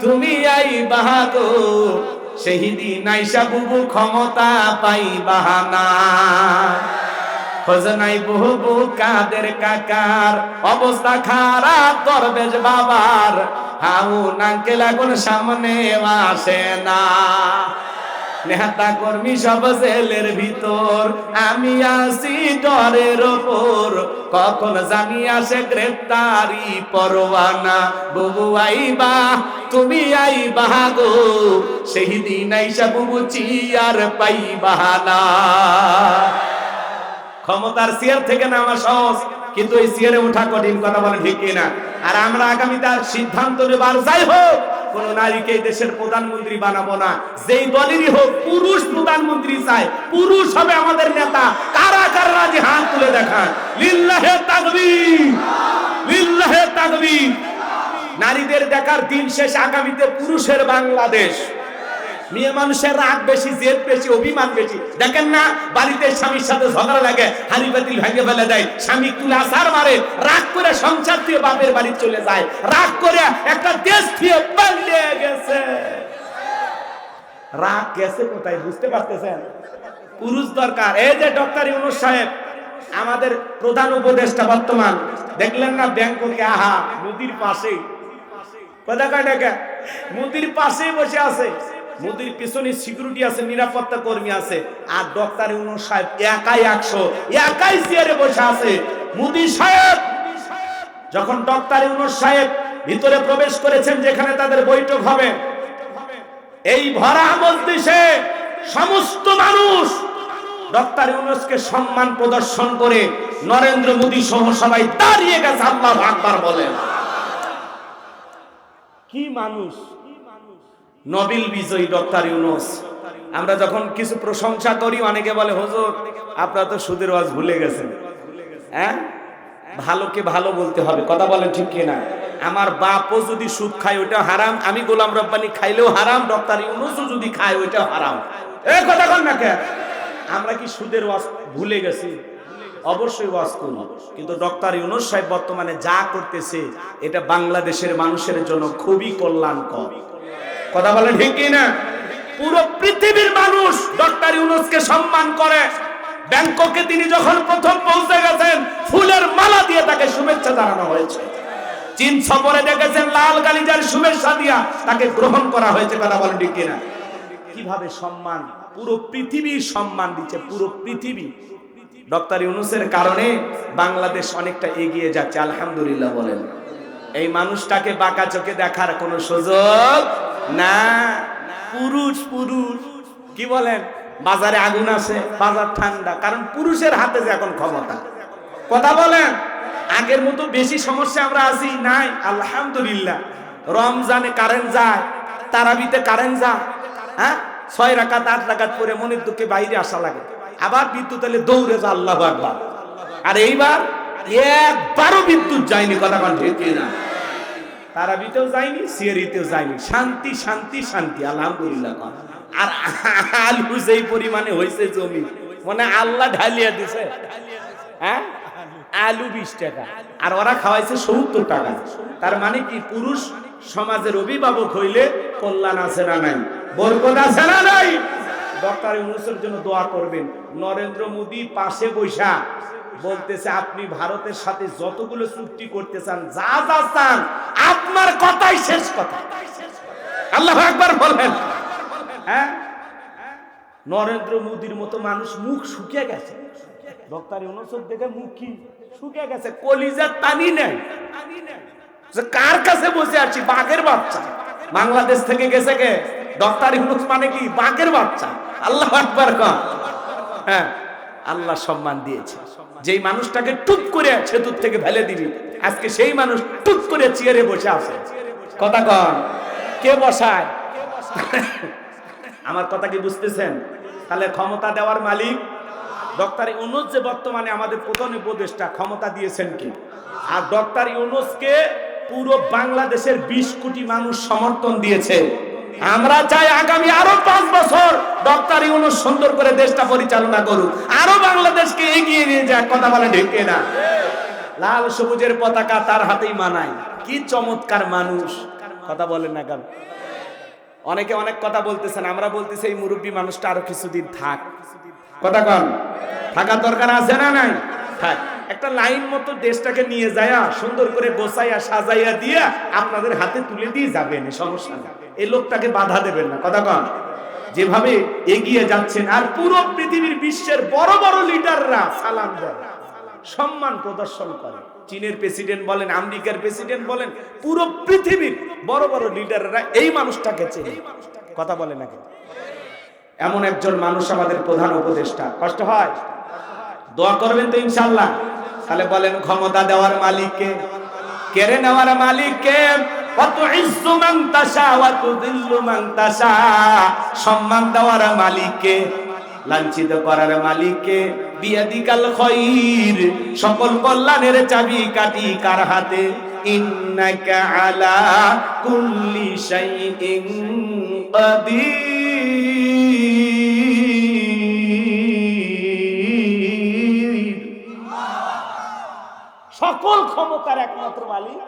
তুমি আইবা গো। সেই দিন আইসা বুবু ক্ষমতা পাইবা না। খোঁজ নাই বুবু কাদের কাকার। অবস্থা খারাপ দরবেশ বাবার। হাউ নাঙ্কেল এখন সামনে আসে না। নেতা কর্মী সব জেলের ভিতর, আমি আসি ডরের ওপর। কখন জানি আসে গ্রেপ্তারি পরোয়ানা। বুবু আইবা, তুমি আইবা গো। সেই দিন আইসা বুবু চিয়ার পাইবা না। ক্ষমতার চেয়ার থেকে নামা সহজ, কিন্তু এই চেয়ারে ওঠা কঠিন কথা বলে ঠিক না আর আমরা আগামী তার সিদ্ধান্ত নেবার যাই হোক কোন নারীকে দেশের প্রধানমন্ত্রী বানাবো না। যেই দলেরই হোক, পুরুষ প্রধানমন্ত্রী চাই। পুরুষ হবে আমাদের নেতা। কারা কারা রাজি হাত তুলে দেখান? নারীদের দেখার দিন শেষ আগামীতে পুরুষের বাংলাদেশ। মেয়ে মানুষের রাগ বেশি, জেদ বেশি, অভিমান বেশি। দেখেন না, বাড়িতে স্বামীর সাথে ঝগড়া লাগে, হাড়ি বাতিল ভেঙে ফেলে দেয়। স্বামী তুলে আসার মারে, রাগ করে সংসার দিয়ে বাপের বাড়ি চলে যায়। রাগ করে একটা দেশ দিয়ে পালিয়ে গেছে। রাগ গেছে কোথায় বুঝতে পারতেছেন? পুরুষ দরকার। এই যে ডক্টর ইউনুস সাহেব, আমাদের প্রধান উপদেষ্টা বর্তমান, দেখলেন না ব্যাংককে আহা নদীর পাশেই। কথা কয় টাকা মুদির পাশেই বসে আছে। মুদির পিছনে সিকিউরিটি আছে, নিরাপত্তা কর্মী আছে, আর ডক্টর ইউনুস সাহেব একাই একশো, একাই চেয়ারে বসে আছে। মুদি সাহেব, যখন ডক্টর ইউনুস সাহেব ভিতরে প্রবেশ করেছেন, যেখানে তাদের বৈঠক হবে, এই ভরা মজলিসে সমস্ত মানুষ ডক্টর ইউনুসকে সম্মান প্রদর্শন করে নরেন্দ্র মোদী সহ সবাই দাঁড়িয়ে গেছে, আল্লাহ আকবার বলেন। কি মানুষ? নবিল বিজয়ী ডক্টর ইউনুস। আমরা যখন কিছু প্রশংসা করি, অনেকে বলে, হুজুর, আপনারা তো সুদের ওয়াজ ভুলে গেছেন। হ্যাঁ? ভালোকে ভালো বলতে হবে, কথা বলেন ঠিক কিনা? আমার বাপও যদি সুদ খায় ওটা হারাম। আমি গোলাম রব্বানি খাইলেও হারাম, ডক্টর ইউনুসও যদি খায়, ওইটা হারাম। এ কথা কন না কে আমরা কি সুদের ওয়াজ ভুলে গেছি? অবশ্যই ওয়াজ করব কিন্তু ডক্টর ইউনুস সাহেব বর্তমানে যা করতেছে, এটা বাংলাদেশের মানুষের জন্য খুবই কল্যাণকর। কথা বলেন ঠিক না পুরো পৃথিবীর মানুষ ডক্টর ইউনুসকে সম্মান করে। ব্যাংককে তিনি যখন প্রথম পৌঁছে গেছেন, ফুলের মালা দিয়ে তাকে শুভেচ্ছা জানানো হয়েছে। চীন সফরে দেখেছেন লাল গালিজার শুভেচ্ছা দিয়া তাকে গ্রহণ করা হয়েছে, কথা বলেন ঠিক কিনা? কীভাবে সম্মান? পুরো পৃথিবীর সম্মান দিচ্ছে, পুরো পৃথিবী। ডক্টর ইউনুসের কারণে বাংলাদেশ অনেকটা এগিয়ে যাচ্ছে, আলহামদুলিল্লাহ বলেন। এই মানুষটাকে বাঁকা চোখে দেখার কোনো সুযোগ না, পুরুষ পুরুষ। কি বলেন? বাজারে আগুন আছে, বাজার ঠান্ডা। কারণ পুরুষের হাতে যে এখন ক্ষমতা। কথা বলেন? আগের মতো বেশি সমস্যা আমরা আছি, নাই। আলহামদুলিল্লাহ। রমজানে কারেন্ট যায়, তারাবিতে কারেন্ট যায়। হ্যাঁ? ছয় রাকাত, আট রাকাত পরে মনের দুঃখে বাইরে আসা লাগে। আবার বিদ্যুৎ এলে দৌড়ে যা, আল্লাহ আকবার। আর এইবার একবারও বিদ্যুৎ যায়নি, কথা ঠিক না তারাবিতেও যায়নি, সিয়ারিতেও যায়নি। শান্তি শান্তি শান্তি, আলহামদুলিল্লাহ আর আলু যেই পরিমাণে হয়েছে জমি। মানে আল্লাহ ঢালিয়া দিছে। হ্যাঁ? আলু বিশ টাকা। আর ওরা খাওয়াইছে সত্তর টাকা। তার মানে কি, পুরুষ সমাজের অভিভাবক হইলে কল্যাণ আছে না নাই? বরকত আছে না নাই? ডক্টর ইউনুসের জন্য দোয়া করবেন। নরেন্দ্র মোদী পাশে বৈশা। বলতেছে আপনি ভারতের সাথে যতগুলো চুক্তি করতে চান যা যা চান আপনার কথাই শেষ কথা। আল্লাহ একবার বলেন। হ্যাঁ? নরেন্দ্র মোদীর মতো মানুষ মুখ শুকিয়ে গেছে। ডক্টর ইউনুসের দেখে মুখ কি শুকিয়ে গেছে? কলিজার টানি নেই। যে কার কাছে বসে আছি? বাঘের বাচ্চা। বাংলাদেশ থেকে গেছে কে? ডক্টর ইউনুস মানে কি? বাঘের বাচ্চা। আল্লাহ আকবার কর হ্যাঁ আল্লাহ সম্মান দিয়েছে। যেই মানুষটাকে টুপ করে সেতুর থেকে ফেলে দিবি, আজকে সেই মানুষ টুপ করে চেয়ারে বসে আছে। কথা কন, কে বসায়? আমার কথা কি বুঝতেছেন? তাহলে ক্ষমতা দেওয়ার মালিক? ডক্টর ইউনুস যে বর্তমানে আমাদের প্রধান উপদেষ্টা, ক্ষমতা দিয়েছেন কি? আর ডক্টর ইউনুসকে পুরো বাংলাদেশের বিশ কোটি মানুষ সমর্থন দিয়েছে। আমরা চাই আগামী আরও পাঁচ বছর ডক্টর ইউনুস সুন্দর করে দেশটা পরিচালনা করুক। আরও বাংলাদেশকে এগিয়ে নিয়ে যাক, কথা বলে ঢেকে না লাল সবুজের পতাকা তার হাতেই মানায়। কি চমৎকার মানুষ। কথা বলেন না কেন? অনেকে অনেক কথা বলতেছেন, আমরা বলতেছি এই মুরব্বী মানুষটা আরও কিছুদিন থাক। কথা কন। থাকার দরকার আছে না নাই? থাক। একটা লাইন মতো দেশটাকে নিয়ে যায়া, সুন্দর করে গোছাইয়া সাজাইয়া দিয়া আপনাদের হাতে তুলে দিয়ে যাবেন সমস্যা নেই এই লোকটাকে বাধা দেবেন না। কথা কন। যেভাবে এগিয়ে যাচ্ছেন, আর পুরো পৃথিবীর বিশ্বের বড় বড় লিডাররা সালাম দেয় সম্মান প্রদর্শন করে। চীনের প্রেসিডেন্ট বলেন, আমেরিকার প্রেসিডেন্ট বলেন, পুরো পৃথিবীর বড় বড় লিডাররা এই মানুষটাকে চেনে। কথা বলে নাকি এমন একজন মানুষ আমাদের প্রধান উপদেষ্টা। কষ্ট হয়? দোয়া করবেন তো ইনশাল্লাহ তাহলে বলেন, ক্ষমতা দেওয়ার মালিককে, কেড়ে নেওয়ার মালিককে মান মান সম্মান দেওয়ার মালিককে লাঞ্ছিত করার মালিককে বিয়াদিকাল খৈর। সকল কল্যাণের চাবি কাটি কার হাতে? ইন্নাকা আলা কুল্লি সকল ক্ষমতার একমাত্র মালিক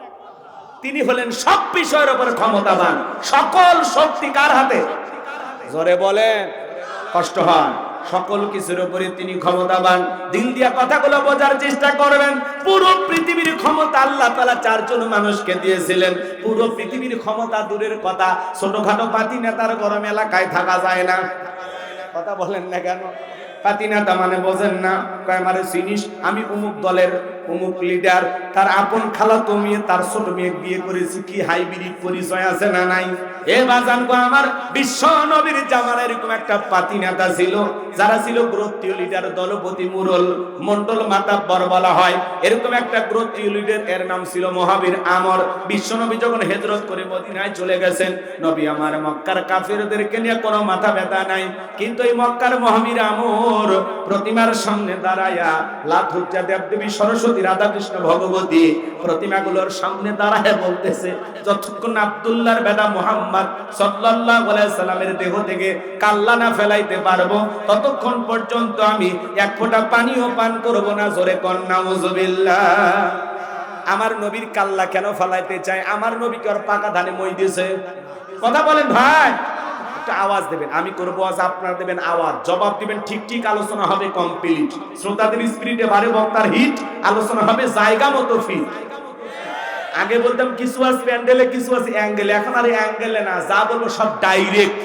তিনি হলেন সব বিষয়ের উপর ক্ষমতাবান। সকল শক্তি কার হাতে? জোরে বলেন। কষ্ট হয়। সকল কিছুর উপরে তিনি ক্ষমতাবান। দিল দিয়া কথাগুলো বোঝার চেষ্টা করবেন। পুরো পৃথিবীর ক্ষমতা আল্লাহ তালা চারজন মানুষকে দিয়েছিলেন। পুরো পৃথিবীর ক্ষমতা দূরের কথা। ছোটখাটো পাতি নেতার গরম এলাকায় থাকা যায় না। কথা বলেন না কেন? পাতি নেতা মানে বোঝেন না। কয় আমি অমুক দলের অমুক লিডার তার আপন খালা তো মেয়ে, তার ছোট মেয়ে বিয়ে করেছি, কি হাইব্রিড পরিচয় আছে না নাই? এ বাজান গো আমার, বিশ্ব নবীর জামানা এরকম একটা পাতি নেতা ছিল, যারা ছিল গ্রোত্রীয় লিডার দলপতি মুরল মন্ডল মাতাব্বর বলা হয়। এরকম একটা গ্রোত্রীয় লিডার এর নাম ছিল মহাবীর আমর। বিশ্ব নবী যখন হেজরত করে মদিনায় চলে গেছেন, নবী আমার মক্কার কাফিরদেরকে নিয়ে কোনো মাথা ব্যথা নাই। কিন্তু এই মক্কার মহাবীর আমর প্রতিমার সামনে দাঁড়ায়া লাথুজ্জা দেবদেবী সরস্বতী রাধাকৃষ্ণ ভগবতী প্রতিমাগুলোর সামনে দাঁড়ায় বলতেছে, যতক্ষণ আব্দুল্লাহর বেদা মোহাম্মদ সাল্লাল্লাহু আলাইহি সাল্লামের দেহ থেকে কাল্লা না ফেলাইতে পারব, ততক্ষণ পর্যন্ত আমি এক ফোঁটা পানিও পান করব না, জোরে কন্যা মুজবিল্লাহ আমার নবীর কাল্লা কেন ফেলাইতে চায়? আমার নবীকে ওর পাকা ধানে মই দিয়েছে। কথা বলেন ভাই। একটা আওয়াজ দেবেন, আমি করব আজ আপনারা দেবেন আওয়াজ। জবাব দিবেন, ঠিক ঠিক আলোচনা হবে কমপ্লিট শ্রোতাদের স্পিরিটে বারে বক্তার হিট আলোচনা হবে জায়গা মতো ফিট আগে বলতাম, কিছু আছে প্যান্ডেলে, কিছু আছে অ্যাঙ্গেলে, এখন আর অ্যাঙ্গেলে না, যা বলব সব ডাইরেক্ট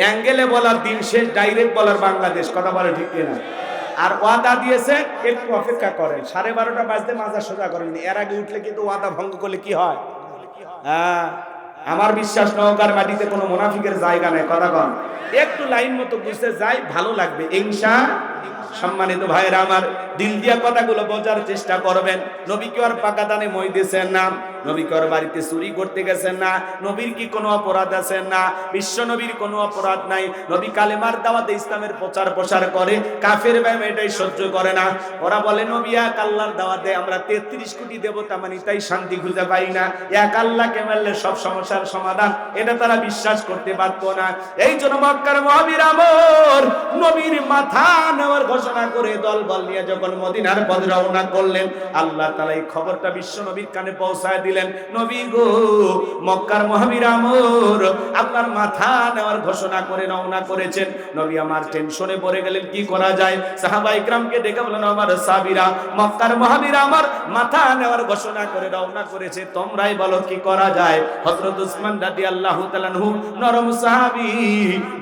অ্যাঙ্গেলে বলার দিন শেষ ডাইরেক্ট বলার বাংলাদেশ, কথা বলে ঠিক না আর ওয়াদা দিয়েছে, একটু অপেক্ষা করেন। সাড়ে বারোটা বাজতে মাজা সোজা করেন এর আগে উঠলে কিন্তু ওয়াদা ভঙ্গ করলে কি হয়? হ্যাঁ। আমার বিশ্বাস নৌকার মাটিতে কোনো মুনাফিকের জায়গা নেই, কথা কন। একটু লাইন মতো বুঝতে যাই, ভালো লাগবে। ইনশা সম্মানিত ভাইয়েরা আমার দিল দিয়া কথাগুলো বোঝার চেষ্টা করবেন। নবী কি আর পাকা দানে মই দিয়েছেন না? নবী কি ওর বাড়িতে চুরি করতে গেছেন না? নবীর কি কোনো অপরাধ আছে না? বিশ্ব নবীর কোনো অপরাধ নাই। নবী কালেমার দাওয়াতে ইসলামের প্রচার প্রসার করে, কাফের ব্যায়াম এটাই সহ্য করে না। ওরা বলে, নবী এক আল্লাহর দাওয়াতে আমরা তেত্রিশ কোটি দেবতা মানি, তাই শান্তি খুঁজে পাই না। এক আল্লাহকে মারলে সব সমস্যার সমাধান। এটা তারা বিশ্বাস করতে পারতো না। এই জন্য মক্কার মহাবীর আমর নবীর মাথা নেওয়ার ঘোষণা করে দল বল নিয়ে যখন মদিনার পথ রওনা করলেন, আল্লাহ তালা এই খবরটা বিশ্ব নবীর কানে পৌঁছায় দিলেন। নবী গো, মক্কার মহাবীর আমর আপনার মাথা নেওয়ার ঘোষণা করে রওনা করেছেন। নবী আমার টেনশনে পড়ে গেলেন, কি করা যায়? সাহাবা ইকরামকে ডেকে বলেন আমার সাবিরা, মক্কার মহাবীর আমার মাথা নেওয়ার ঘোষণা করে রওনা করেছে, তোমরাই বলো কি করা যায়? হযরত উসমান রাদিয়াল্লাহু তাআলা আনহু, নরম সাহাবী,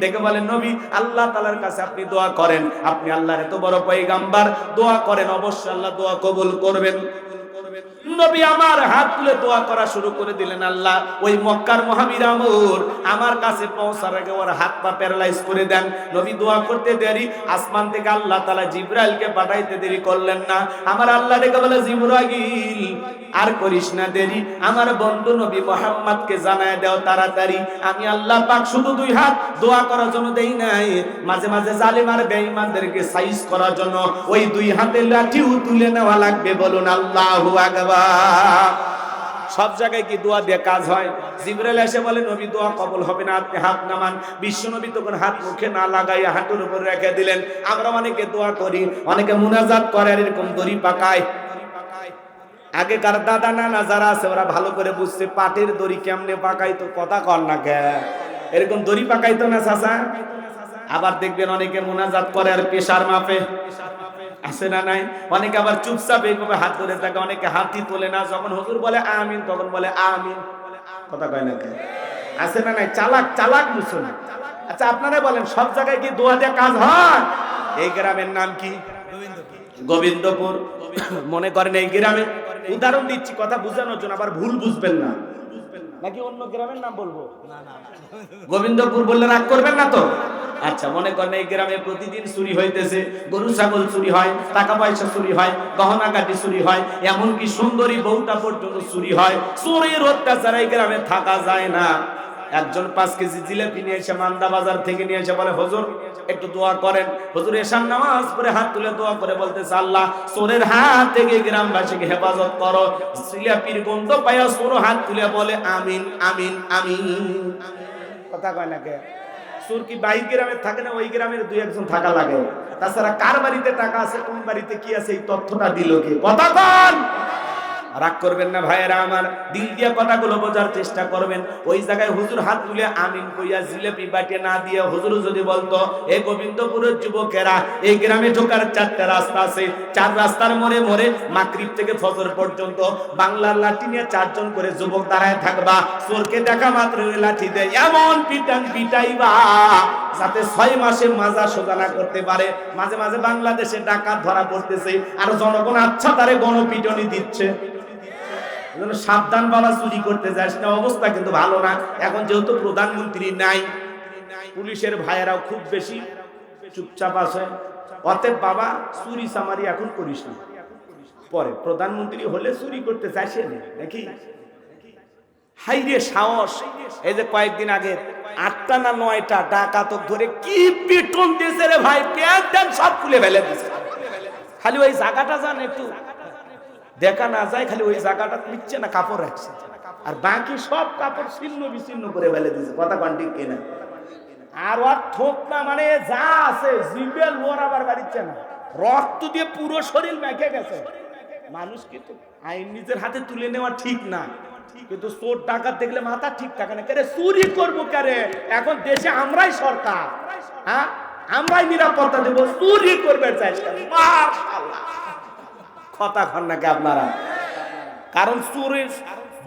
ডেকে বলেন, নবী, আল্লাহ তাআলার কাছে আপনি দোয়া করেন, আপনি আল্লাহর এত বড় পয়গাম্বার দোয়া করেন অবশ্যই আল্লাহ দোয়া কবুল করবেন। নবী আমার হাত তুলে দোয়া করা শুরু করে দিলেন আল্লাহ। ওই মক্কার মহাবীর আমর কাছে পৌঁছার আগে ওর হাত পা প্যারালাইজ করে দেন। নবী দোয়া করতে দেরি, আসমান থেকে আল্লাহ তালা জিব্রাইলকে পাঠাইতে দেরি করলেন না। আমার আল্লাহ বলে, জিব্রাইল, আর করিস না দেরি। আমার বন্ধু নবী মোহাম্মদকে জানায় দেও তাড়াতাড়ি। আমি আল্লাহ পাক শুধু দুই হাত দোয়া করার জন্য দেই নাই। মাঝে মাঝে জালিম বেঈমানদেরকে সাইজ করার জন্য ওই দুই হাতে লাঠিও তুলে নেওয়া লাগবে বলুন আল্লাহু আকবার সব জায়গায় কি দোয়া দিয়ে কাজ হয়? জিবরাইল এসে বলে, নবী, দোয়া কবল হবে না, আপনি হাত নামান। বিশ্ব নবী তখন হাত মুখে না লাগাই হাঁটুর উপর রেখে দিলেন। আমরা অনেকে দোয়া করি, অনেকে মুনাজাত করে আর এরকম দড়ি পাকায়। আগেকার দাদা নানা যারা আছে, ওরা ভালো করে বুঝছে, পাটের দড়ি কেমনে পাকাইতো, কথা কর না কে? এরকম দড়ি পাকাইতো না, চাচা? আবার দেখবেন অনেকে মোনাজাত করে আর পেশার মাপে। আছে না নাই? অনেকে আবার চুপচাপ এইভাবে হাত ধরে থাকে, অনেকে হাতই তোলে না। যখন হুজুর বলে আমিন, তখন বলে আমিন। কথা কয় না কে আছে না নাই? চালাক চালাক মুসলমান। আচ্ছা আপনারা বলেন, সব জায়গায় কি দোয়া দিয়ে কাজ হয়? এই গ্রামের নাম কি? গোবিন্দপুর। মনে করেন এই গ্রামে? উদাহরণ দিচ্ছি, কথা বোঝানোর জন্য, আবার ভুল বুঝবেন না। নাকি অন্য গ্রামের নাম বলব? গোবিন্দপুর বললে রাগ করবেন না তো? আচ্ছা মনে করেন এই গ্রামে প্রতিদিন চুরি হইতেছে গরু ছাগল চুরি হয় টাকা পয়সা চুরি হয় গহনা কাটি চুরি হয় এমনকি সুন্দরী বউটা পর্যন্ত চুরি হয়। চুরির অত্যাচার এই গ্রামে থাকা যায় না। একজন পাঁচ কেজি জিলেপি নিয়ে এসে মান্দা বাজার থেকে নিয়ে এসে বলে, হুজুর, একটু দোয়া করেন। হুজুর এসান নামাজ পরে হাত তুলে দোয়া করে বলতেছে, আল্লাহ চোরের হাত থেকে গ্রামবাসীকে হেফাজত করো। জিলাপির গন্ধ পাইয়া চোর হাত তুলে বলে, আমিন আমিন আমিন। কথা কয় না কে? চোর কি বাইর গ্রামে থাকে না ওই গ্রামের দুই একজন থাকা লাগে? তাছাড়া কার বাড়িতে টাকা আছে, কোন বাড়িতে কি আছে, এই তথ্যটা দিল কি? কথা কন! রাগ করবেন না ভাইয়েরা আমার। দিল দিয়ে কথাগুলো বোঝার চেষ্টা করবেন। ওই জায়গায় হুজুর হাত তুলে আমিন কইয়া জিলেপি বাটে না দিয়ে হুজুর যদি বলতো, এ গোবিন্দপুরের যুবকেরা, এই গ্রামে ঢোকার চারটা রাস্তা আছে। চার রাস্তার মোড়ে মোড়ে মাকরিব থেকে ফজর পর্যন্ত বাংলার লাঠি নিয়ে চারজন করে যুবক দাঁড়ায় থাকবা। চোরকে দেখা মাত্র লাঠি দেয়। এমন পিটান পিটাইবা। যাতে ছয় মাসে মাজা সোজা না করতে পারে। মাঝে মাঝে বাংলাদেশে ডাকাত ধরা পড়তেছে। আর জনগণ আচ্ছা তারে গণপিটনি দিচ্ছে। সাবধান বাবা চুরি করতে যাস না, অবস্থা কিন্তু ভালো না। এখন যেহেতু প্রধানমন্ত্রী নাই, পুলিশের ভাইয়েরাও খুব বেশি চুপচাপ আছে। অতএব বাবা, চুরি চামারি এখন করিস না। পরে প্রধানমন্ত্রী হলে চুরি করতে চাইছে নাকি? হাই রে সাহস। এই যে কয়েকদিন আগে আটটা না নয়টা? ডাকাতক ধরে কি পিটন দিয়েছে রে ভাই? প্যান্ট ট্যান্ট সব খুলে ফেলে দিয়েছে। খালি ওই জায়গাটা যান একটু। দেখা না যায়, খালি ওই জায়গাটা নিচ্ছে না, কাপড় রাখছে। আর বাকি সব কাপড় ছিন্ন বিচ্ছিন্ন করে ফেলে দিয়েছে। কথা কন্টি কেনা? আর ওর ঠোক না মানে যা আছে জিবে লোর আবার বাড়িচ্ছে না। রক্ত দিয়ে পুরো শরীর মেখে গেছে। মানুষ কিন্তু আইন নিজের হাতে তুলে নেওয়া ঠিক না। কিন্তু চোর ডাকাত দেখলে মাথা ঠিক থাকে না। কেরে, চুরি করব কেরে? এখন দেশে আমরাই সরকার। হ্যাঁ? আমরাই নিরাপত্তা দেবো। চুরি করবে কথা খান নাকি আপনারা? কারণ চোরের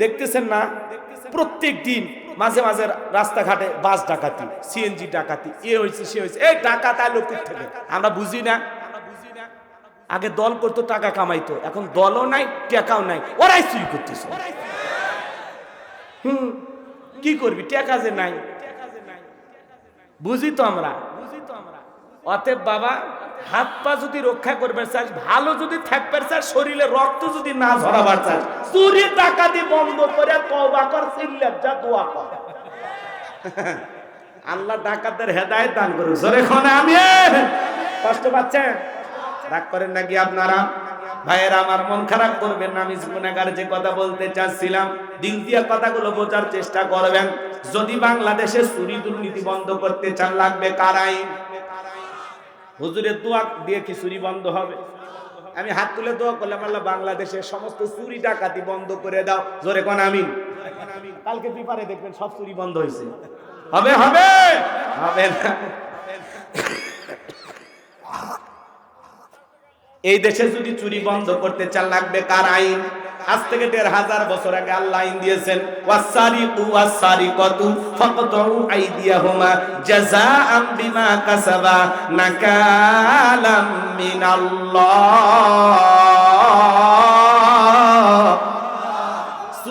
দেখতেছেন না, প্রত্যেক দিন মাঝে মাঝে রাস্তাঘাটে বাস ডাকাতি সিএনজি ডাকাতি, এ হয়েছে সে হয়েছে এই ডাকাত আলো থেকে আমরা বুঝি না। আগে দল করতো, টাকা কামাইতো। এখন দলও নাই, টাকাও নাই। ওরাই চুরি করতেছে। হুম, কি করবি? টাকা যে নাই। বুঝি তো আমরা? অতএব বাবা, হাত পা যদি রক্ষা করবে চাস, ভালো যদি থাকবে চাস, শরীরে রক্ত যদি না ঝরাবার চাস, চুরি ডাকাতি বন্ধ করে তওবা কর, সিল্লাত যা দোয়া কর। আল্লাহ ডাকাতের হেদায়েত দান করুক। জোরে আমি কষ্ট পাচ্ছেন? রাগ করেন নাকি আপনারা? ভাইয়েরা, আমার মন খারাপ করবেন আমি গুনাহগার যে কথা বলতে চাচ্ছিলাম, দিল দিয়ে কথাগুলো বোঝার চেষ্টা করবেন। যদি বাংলাদেশে চুরি দুর্নীতি বন্ধ করতে চান, লাগবে কারাই হুজুরের দোয়া দিয়ে কি চুরি বন্ধ হবে? আমি হাত তুলে দোয়া করলাম, আল্লাহ বাংলাদেশের সমস্ত চুরি ডাকাতি বন্ধ করে দাও। জোরে কোন আমিন? কালকে পেপারে দেখবেন সব চুরি বন্ধ হয়েছে। হবে হবে? হবে না। এই দেশে যদি চুরি বন্ধ করতে চান, লাগবে কার আইন? আজ থেকে দেড় হাজার বছর আগে আল্লাহ আইন দিয়েছেন ওয়াসারিকু ওয়াসারিকাতু ফাকতু আইদিয়াহুমা জাযাআম বিমা কাসাবা নাকালাম মিনাল্লাহ।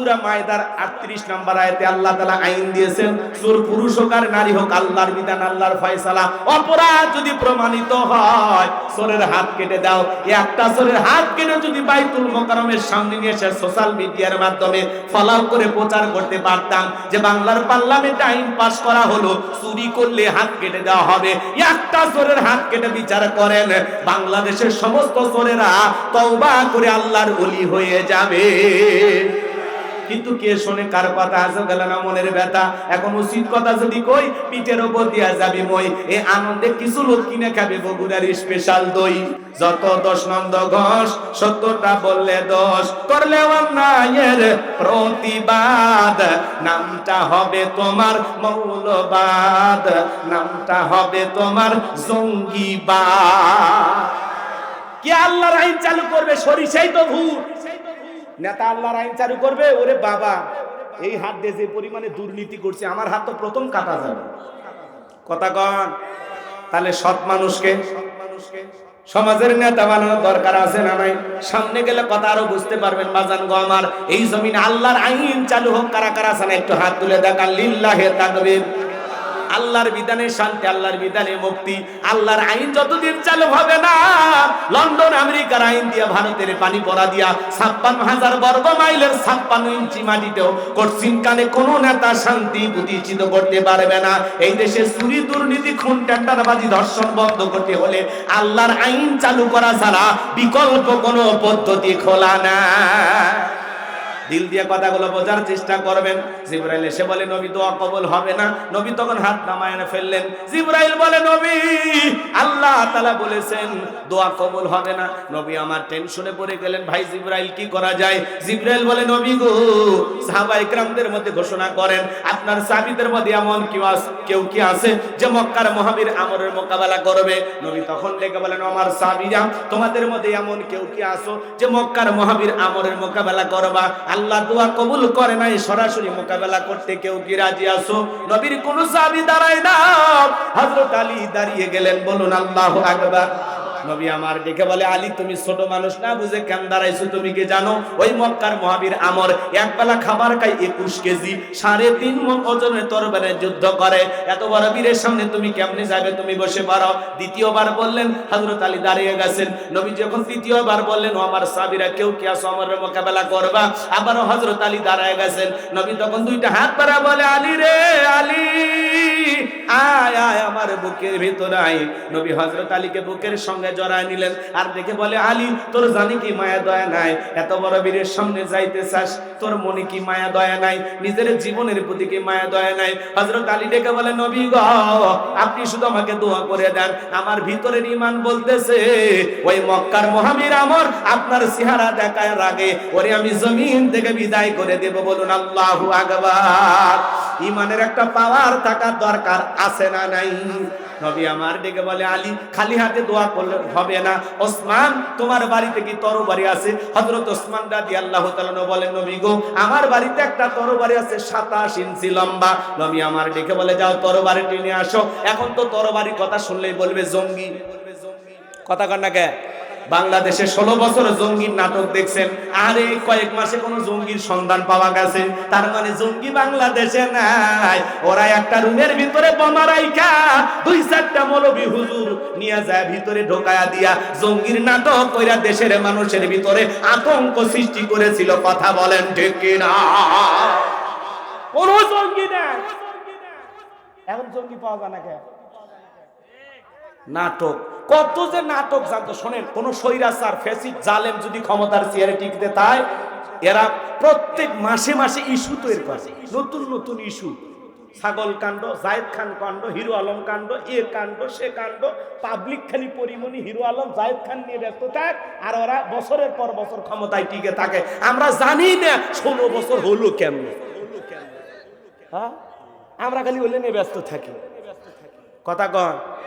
সূরা মায়দার 38 নম্বর আয়াতে আল্লাহ তাআলা আইন দিয়েছেন, সুর পুরুষ হোক আর নারী হোক, আল্লাহর বিধান, আল্লাহর ফয়সালা। অপরাধ যদি প্রমাণিত হয়, সোরের হাত কেটে দাও। একটা সোরের হাত কেটে যদি বাইতুল মোকাররমের সামনে নিয়ে এসে সোশ্যাল মিডিয়ার মাধ্যমে ফলাও করে প্রচার করতে পারতাম, যে বাংলার পার্লামেন্টে আইন পাস করা হলো, চুরি করলে হাত কেটে দেওয়া হবে। একটা সোরের হাত কেটে বিচার করেন, বাংলাদেশের সমস্ত সোরেরা তওবা করে আল্লাহর ওলি হয়ে যাবে। কিন্তু কে শোনে? কার কথা আসো গেল না মনের ব্যথা? এখন উচিত কথা যদি কই, পিঠের ওপর দিয়া যাবি মই। এ আনন্দে কিছু লোক কিনে খাবে বগুড়ার স্পেশাল দই। যত দশ নন্দ ঘষ সত্যটা বললে দোষ করলে অন্যায়ের প্রতিবাদ। নামটা হবে তোমার মৌলবাদ। নামটা হবে তোমার জঙ্গিবাদ। কে আল্লাহর আইন চালু করবে? সরিষাই তো ভূত। নেতা আল্লাহর আইন চালু করবে, ওরে বাবা। এই হাত দিয়ে যে পরিমাণে দুর্নীতি করছে, আমার হাত তো প্রথম কাটা যাবে। কথা কন। তাহলে সৎ মানুষকে, সমাজের নেতা বানানোর দরকার আছে না নাই? সামনে গেলে কথা আরও বুঝতে পারবেন, বাজান গো আমার। এই জমিন আল্লাহর আইন চালু হোক, কারা কারা আছে না, একটু হাত তুলে দেখান। লিল্লাহে তাকবীর। আল্লাহর বিধানে শান্তি, আল্লাহর বিধানে মুক্তি। আল্লাহর আইন যতদিন চালু হবে না, লন্ডন, আমেরিকার আইন দিয়া, ভারতের পানি পড়া দিয়া, ছাপ্পান্ন হাজার বর্গ মাইলের ছাপ্পান্ন ইঞ্চি মাটিতেও কঠিন কানে কোনো নেতা শান্তি প্রতিষ্ঠিত করতে পারবে না। এই দেশে চুরি, দুর্নীতি, খুন, টেন্ডারবাজি, ধর্ষণ বন্ধ করতে হলে আল্লাহর আইন চালু করা ছাড়া বিকল্প কোনো পদ্ধতি খোলা না দিল দিয়ে কথাগুলো বোঝার চেষ্টা করবেন। জিব্রাইল এসে বলে, নবী, দোয়া কবুল হবে না? নবী তখন হাত নামায় এনে ফেললেন। জিব্রাইল বলে, নবী, আল্লাহ তাআলা বলেছেন, দোয়া কবুল হবে না। নবী আমার টেনশনে পড়ে গেলেন, ভাই, জিব্রাইল কি করা যায়? জিব্রাইল বলে, নবী গো, সাহাবা ইকরামদের মধ্যে ঘোষণা করেন, আপনার সাহাবীদের মধ্যে এমন কেউ কেউ কি আছে যে মক্কার মহাবীর আমরের মোকাবেলা করবে? নবী তখন ডেকে বলেন, আমার সাহাবীরা, তোমাদের মধ্যে এমন কেউ কি আছো যে মক্কার মহাবীর আমরের মোকাবেলা করবা? আল্লাহ দোয়া কবুল করে নাই, সরাসরি মোকাবেলা করতে কেউ কি রাজি আছো? নবীর কোন সাহাবী দাঁড়ায় না। হযরত আলী দাঁড়িয়ে গেলেন, বলুন আল্লাহু আকবার। নবী আমার দেখে বলে, আলী, তুমি ছোট মানুষ না, বুঝে কেন দাঁড়াইছো? তুমি কি জানো? ওই মক্কার মহাবীর আমর এক বেলা খাবার খাই একুশ কেজি, সাড়ে তিন ওজনের তরবারে যুদ্ধ করে। এত বড় বীরের সামনে তুমি কেমনে যাবে? তুমি বসে পারো দ্বিতীয়বার বললেন, হযরত আলী দাঁড়িয়ে গেছেন। নবী যখন তৃতীয়বার বললেন, ও আমার সাবিরা, কেউ কি আসো আমার মোকাবেলা করবা? আবারও হযরত আলী দাঁড়ায় গেছেন। নবী তখন দুইটা হাত বাড়া বলে, আলী রে, আলী, আয় আয়, আমার বুকের ভিতর আয়। নবী হজরত আলীকে বুকের সঙ্গে জড়ায় নিলেন। আর দেখে বলে আলী তোর জানি কি মায়া দয়া নাই? এত বড় বীরের সামনে যাইতে চাস? তোর মনে কি মায়া দয়া নাই? নিজের জীবনের প্রতি কি মায়া দয়া নাই? হযরত আলী ডেকে বলে, নবী গো, আপনি শুধু আমাকে দোয়া করে দেন। আমার ভিতরের ঈমান বলতেছে, ওই মক্কার মহাবীর আমর আপনার চেহারা দেখার আগে ওরে, আমি জমিন থেকে বিদায় করে দেব বলুন, আল্লাহু আকবার। ঈমানের একটা পাওয়ার থাকার দরকার আছে না নাই? নবী আমার ডেকে বলে, আলী, খালি হাতে দোয়া করলে হবে না। ওসমান, তোমার বাড়িতে কি তরবারি আছে? হজরত ওসমান রাজি আল্লাহ বলেন, নবী গো, আমার বাড়িতে একটা তরবারি আছে 27 ইঞ্চি লম্বা। নবী আমার ডেকে বলে, যাও তরবারি টেনে আসো। এখন তো তরবারি কথা শুনলেই বলবে, জঙ্গি। বলবে জঙ্গি কথা না কে? বাংলাদেশে ষোলো বছর জঙ্গির নাটক দেখছেন। আর কয়েক মাসে কোনো জঙ্গির সন্ধান পাওয়া গেছে। তার মানে জঙ্গি বাংলাদেশে নাই। ওরা একটা রুমের ভিতরে বোমা রাইখা, দুই চারটা মৌলবী হুজুর নিয়ে যায় ভিতরে ঢোকায়া দিয়া জঙ্গির নাটক কইরা দেশের মানুষের ভিতরে আতঙ্ক সৃষ্টি করেছিল। কথা বলেন ঠিক কিনা? কোনো জঙ্গি নাই। এখন জঙ্গি পাওয়া যায় না নাটক কত যে নাটক জানতো, শোনেন, কোন স্বৈরাচার ফেসিক জালেম যদি ক্ষমতার চেয়ারে টিকতে তাই এরা প্রত্যেক মাসে মাসে ইস্যু তৈরি করে। নতুন নতুন ইস্যু। ছাগল কাণ্ড, জায়েদ খান কাণ্ড, হিরো আলম কাণ্ড, এ কাণ্ড, সে কাণ্ড, পাবলিক খালি পরিমণি, হিরো আলম, জায়েদ খান নিয়ে ব্যস্ত থাক, আর ওরা বছরের পর বছর ক্ষমতায় টিকে থাকে। আমরা জানি না ষোলো বছর হলো কেমনে। হ্যাঁ? আমরা খালি ওলে নিয়ে ব্যস্ত থাকি। কথা কন।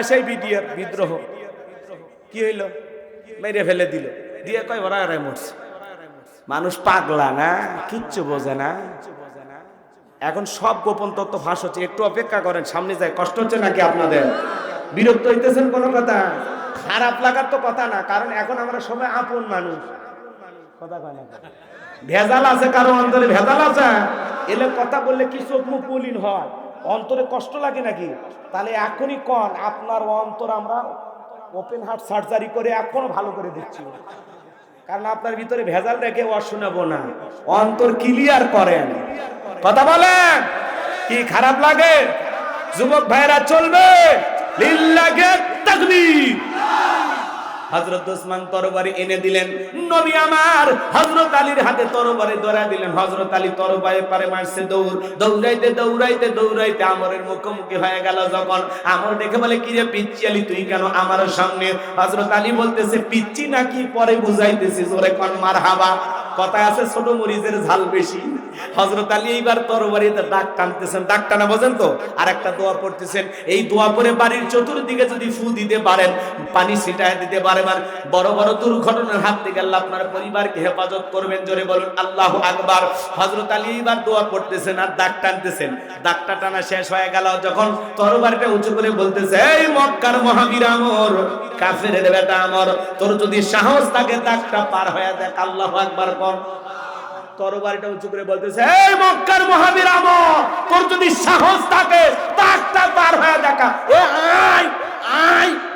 আসেই বিডিআর বিদ্রোহ। কি হইল? মেরে ফেলে দিল। দিয়ে কয়, ওরা এরাই মরছে। মানুষ পাগলা না, কিচ্ছু বোঝে না। এখন সব গোপন তথ্য ফাঁস হচ্ছে। একটু অপেক্ষা করেন, সামনে যায়, কষ্ট হচ্ছে নাকি আপনাদের? বিরক্ত হইতেছেন কোনো কথা? খারাপ লাগার তো কথা না, কারণ এখন আমরা সবাই আপন মানুষ। কথা না ভেজাল আছে, কারও অন্তরে ভেজাল আছে? এলে কথা বললে কি চোখ মুখ হয়? অন্তরে কষ্ট লাগে নাকি? তাহলে এখনই কন, আপনার অন্তর আমরা ওপেন হার্ট সার্জারি করে এখনও ভালো করে দিচ্ছি কারণ আপনার ভিতরে ভেজাল রেখে ও শোনাবো না। অন্তর ক্লিয়ার করেন। কথা বলেন? কি খারাপ লাগে? যুবক ভাইরা চলবে। লিল্লাহে তাকবীর। হজরত ওসমান তরবারি এনে দিলেন, নবী আমার আলীর হাতে তরবারি ধরা দিলেন। আলী তরবারি পারে মারছে দৌড়, দৌড়াইতে দৌড়াইতে দৌড়াইতে আমরের মুখোমুখি হয়ে গেল যখন। আমর দেখে বলে কি রে পিচ্ছি আলী, তুই কেন আমার সামনে? হজরত আলী বলতেছে পিচ্ছি নাকি পরে বুঝাইতেছিস? জোরে কন মার হাবা কথা আছে, ছোট মরিচের ঝাল বেশি। হজরত আলী এইবার তরবারিতে ডাক টানতেছেন। ডাক টানা বোঝেন তো? আর একটা দোয়া পড়তেছেন। এই দোয়া পরে বাড়ির চতুর্দিকে যদি ফু দিতে পারেন, পানি ছিটায় দিতে পারেন আর বড় বড় দুর্ঘটনার হাত থেকে আল্লাহ আপনার পরিবারকে হেফাজত করবেন। জোরে বলুন, আল্লাহ আকবার। হজরত আলী এইবার দোয়া পড়তেছেন আর দাগ টানতেছেন। দাগটা টানা শেষ হয়ে গেল। যখন তরবারিটা উঁচু করে বলতেছে, এই মক্কার মহাবীর আমর কাফের বেটা আমর, তোর যদি সাহস থাকে দাগটা পার হয়ে দেখ, আল্লাহ আকবার কর তরবারিটা উঁচু করে বলতেছে, এই মক্কার মহাবীর আমর, তোর যদি সাহস থাকে দাগটা পার হয়ে দেখা। এ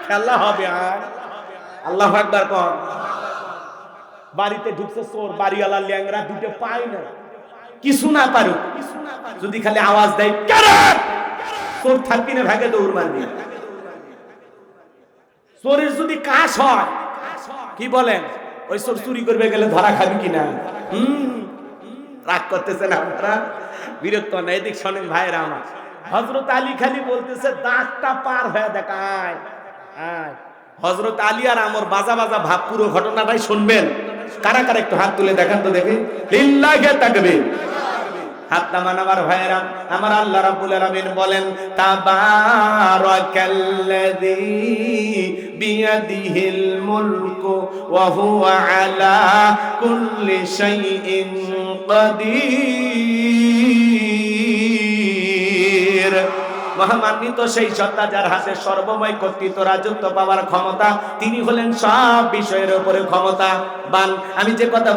খেলা হবে আল্লাহ একবার কর বাড়িতে ঢুকছে চোর, বাড়িওয়ালা ল্যাংরা দুটো পায় না। কিছু না পারুক। যদি খালি আওয়াজ দেয়! চোর থাকবি না, ভাগে দৌড় মারবি। চোরের যদি কাশ হয়, কি বলেন? ওই চোর চুরি করবে গেলে ধরা খাবি কিনা? হুম। রাগ করতেছেন আপনারা? বিরক্ত না, এদিক শোনেন ভাইরা আমার। হজরত আলী খালি বলতেছে, দাঁতটা পার হয়ে দেখায়। হজরত আলী আর আমার বাজা বাজা ভাব, পুরো ঘটনাটাই শুনবেন। কারা কারা একটু হাত তুলে দেখান তো দেখি। লিল্লাহে তাকবে হাত নামান আমার ভাইয়েরা। আমার আল্লাহ রাব্বুল আলামিন বলেন, তাবারাকাল্লাযী বিয়াদিহিল মুলকু ওয়া হুয়া আলা কুল্লি শাইইন কাদির। মহামান্বিত সেই সত্তা যার হাতে সর্বময় কর্তৃত্ব রাজত্ব পাওয়ার ক্ষমতা, তিনি হলেন সব বিষয়ের উপরে ক্ষমতা বান আমি যে কথা